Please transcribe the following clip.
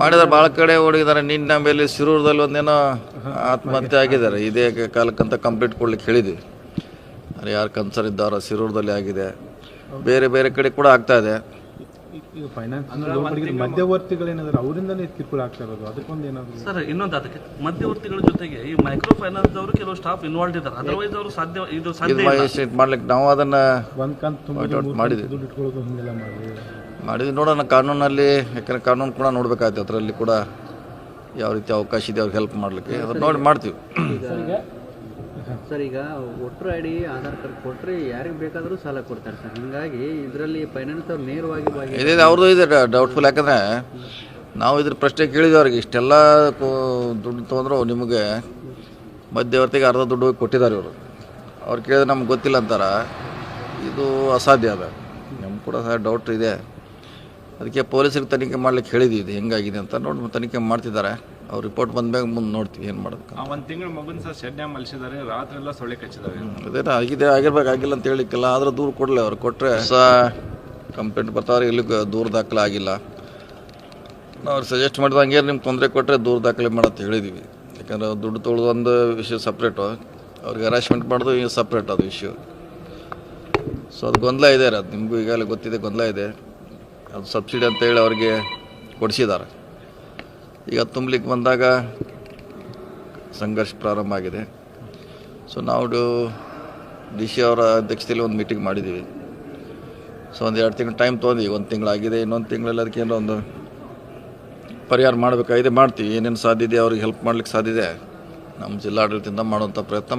ಮಾಡಿದ್ದಾರೆ ಭಾಳ ಕಡೆ ಓಡಿದ್ದಾರೆ. ನಿನ್ನ ಮೇಲೆ ಶಿರೂರದಲ್ಲಿ ಒಂದೇನೋ ಆತ್ಮಹತ್ಯೆ ಆಗಿದ್ದಾರೆ. ಇದೇ ಕಾಲಕ್ಕಂತ ಕಂಪ್ಲೀಟ್ ಕೊಡ್ಲಿಕ್ಕೆ ಹೇಳಿದ್ವಿ. ಯಾರು ಕನ್ಸರ್ ಇದ್ದಾರೋ ಶಿರೂರದಲ್ಲಿ ಆಗಿದೆ. ಬೇರೆ ಬೇರೆ ಕಡೆ ಕೂಡ ಆಗ್ತಾ ಇದೆ. ಈಗ ಫೈನಾನ್ಸ್ ಮಧ್ಯವರ್ತಿಗಳೇನಾದ್ರು ಅವರಿಂದನೇ ಕಿರುಕುಳ ಆಗ್ತಾ ಇರೋದು? ಅದಕ್ಕೊಂದು ಏನಾದ್ರು ಸರ್ ಇನ್ನೊಂದು ಅದಕ್ಕೆ ಮಧ್ಯವರ್ತಿಗಳ ಜೊತೆಗೆ ಈ ಮೈಕ್ರೋ ಫೈನಾನ್ಸ್ ಅವರು ಕೆಲವು ಸ್ಟಾಫ್ ಇನ್ವಾಲ್ವ್ ಇದ್ದಾರೆ ಅದರ್ವೈಸ್ ಅವರು ಸಾಧ್ಯ ಇದು ಸಾಧ್ಯ ಮಾಡ್ಲಿಕ್ಕೆ ನಾವು ಅದನ್ನ ಒಂದ್ ಕಂತು ಮಾಡಿದ್ವಿ. ದುಡ್ಡು ಇಟ್ಕೊಳ್ಳೋದು ಹಿಂಗೆಲ್ಲ ಮಾಡಿ ಮಾಡಿದ್ವಿ. ನೋಡೋಣ ಕಾನೂನಲ್ಲಿ ಯಾಕಂದ್ರೆ ಕಾನೂನು ಕೂಡ ನೋಡ್ಬೇಕಾಯ್ತು ಅದರಲ್ಲಿ ಕೂಡ ಯಾವ ರೀತಿ ಅವಕಾಶ ಇದೆ ಅವ್ರಿಗೆ ಹೆಲ್ಪ್ ಮಾಡ್ಲಿಕ್ಕೆ. ಅದನ್ನ ನೋಡಿ ಮಾಡ್ತೀವಿ. ಸರ್ ಈಗ voter I D Aadhaar card ಕೊಟ್ಟರೆ ಯಾರಿಗೆ ಬೇಕಾದರೂ ಸಾಲ ಕೊಡ್ತಾರೆ ಸರ್. ಹೀಗಾಗಿ ಇದರಲ್ಲಿ ಫೈನಾನ್ಸ್ ಅವ್ರು ನೇರವಾಗಿ ಭಾಗಿ ಅವ್ರದ್ದು ಇದೆ ಡೌಟ್ಫುಲ್ ಯಾಕಂದ್ರೆ ನಾವು ಇದ್ರ ಪ್ರಶ್ನೆ ಕೇಳಿದ್ವಿ ಅವ್ರಿಗೆ ಇಷ್ಟೆಲ್ಲ ಕೋ- ದುಡ್ಡು ತೊಗೊಂಡ್ರು ನಿಮಗೆ ಮಧ್ಯವರ್ತಿಗೆ ಅರ್ಧ ದುಡ್ಡು ಹೋಗಿ ಕೊಟ್ಟಿದ್ದಾರೆ ಇವರು. ಅವ್ರು ಕೇಳಿದ್ರೆ ನಮ್ಗೆ ಗೊತ್ತಿಲ್ಲ ಅಂತಾರ. ಇದು ಅಸಾಧ್ಯ ಅದ. ನಮ್ಗೆ ಕೂಡ ಸಹ ಡೌಟ್ ಇದೆ. ಅದಕ್ಕೆ ಪೊಲೀಸರಿಗೆ ತನಿಖೆ ಮಾಡ್ಲಿಕ್ಕೆ ಹೇಳಿದ್ವಿ. ಇದು ಹೆಂಗಾಗಿದೆ ಅಂತ ನೋಡಿ ತನಿಖೆ ಮಾಡ್ತಿದ್ದಾರೆ. ಅವ್ರ ರಿಪೋರ್ಟ್ ಬಂದ್ಮೇಲೆ ಮುಂದೆ ನೋಡ್ತೀವಿ ಏನು ಮಾಡೋದು ಒಂದು ತಿಂಗಳು ಮಗನ ಸರ್ ಶೆಡ್ನೆ ಮಲಸಿದ್ದಾರೆ ರಾತ್ರಿ ಎಲ್ಲ ಸೊಳ್ಳೆ ಕಚ್ಚಿದಾವೆ. ಅದೇನ ಆಗಿದೆ ಆಗಿರ್ಬೇಕು ಆಗಿಲ್ಲ ಅಂತ ಹೇಳಿಕ್ಕಿಲ್ಲ ಆದ್ರೆ ದೂರು ಕೊಡಲಿ ಅವ್ರು ಕೊಟ್ಟರೆ ಸಹ ಕಂಪ್ಲೇಂಟ್ ಬರ್ತಾವ್ರೆ ಇಲ್ಲಿ ದೂರ ದಾಖಲೆ ಆಗಿಲ್ಲ. ನಾವು ಅವ್ರು ಸಜೆಸ್ಟ್ ಮಾಡಿದ ಹಂಗೆ ನಿಮ್ಗೆ ತೊಂದರೆ ಕೊಟ್ಟರೆ ದೂರ ದಾಖಲೆ ಮಾಡೋದು ಹೇಳಿದ್ದೀವಿ ಯಾಕಂದ್ರೆ ದುಡ್ಡು ತೊಳೆದೊಂದು ಒಂದು ವಿಷಯ ಸಪ್ರೇಟು ಅವ್ರಿಗೆ ಹರಾಸ್ಮೆಂಟ್ ಮಾಡೋದು ಈಗ ಸಪ್ರೇಟ್ ಅದು ಇಶ್ಯೂ ಸೊ ಅದು ಗೊಂದಲ ಇದೆ ರೀ ಅದು ನಿಮಗೂ ಈಗಾಗಲೇ ಗೊತ್ತಿದೆ ಗೊಂದಲ ಇದೆ. ಅದು ಸಬ್ಸಿಡಿ ಅಂತ ಹೇಳಿ ಅವ್ರಿಗೆ ಕೊಡಿಸಿದ್ದಾರೆ. ಈಗ ತುಂಬಲಿಕ್ಕೆ ಬಂದಾಗ ಸಂಘರ್ಷ ಪ್ರಾರಂಭ ಆಗಿದೆ. ಸೊ ನಾವು ಡಿ ಸಿ ಅವರ ಅಧ್ಯಕ್ಷತೆಯಲ್ಲಿ ಒಂದು ಮೀಟಿಂಗ್ ಮಾಡಿದ್ದೀವಿ ಸೊ ಒಂದು ಎರಡು ತಿಂಗಳು ಟೈಮ್ ತೊಗೊಂಡಿವಿ. ಒಂದು ತಿಂಗಳಾಗಿದೆ ಇನ್ನೊಂದು ತಿಂಗಳಲ್ಲಿ ಅದಕ್ಕೆ ಏನೋ ಒಂದು ಪರಿಹಾರ ಮಾಡಬೇಕಾಗಿದೆ. ಮಾಡ್ತೀವಿ. ಏನೇನು ಸಾಧ್ಯ ಇದೆ, ಅವ್ರಿಗೆ ಹೆಲ್ಪ್ ಮಾಡ್ಲಿಕ್ಕೆ ಸಾಧ್ಯ ಇದೆ. ನಮ್ಮ ಜಿಲ್ಲಾಡಳಿತದಿಂದ ಮಾಡುವಂಥ ಪ್ರಯತ್ನ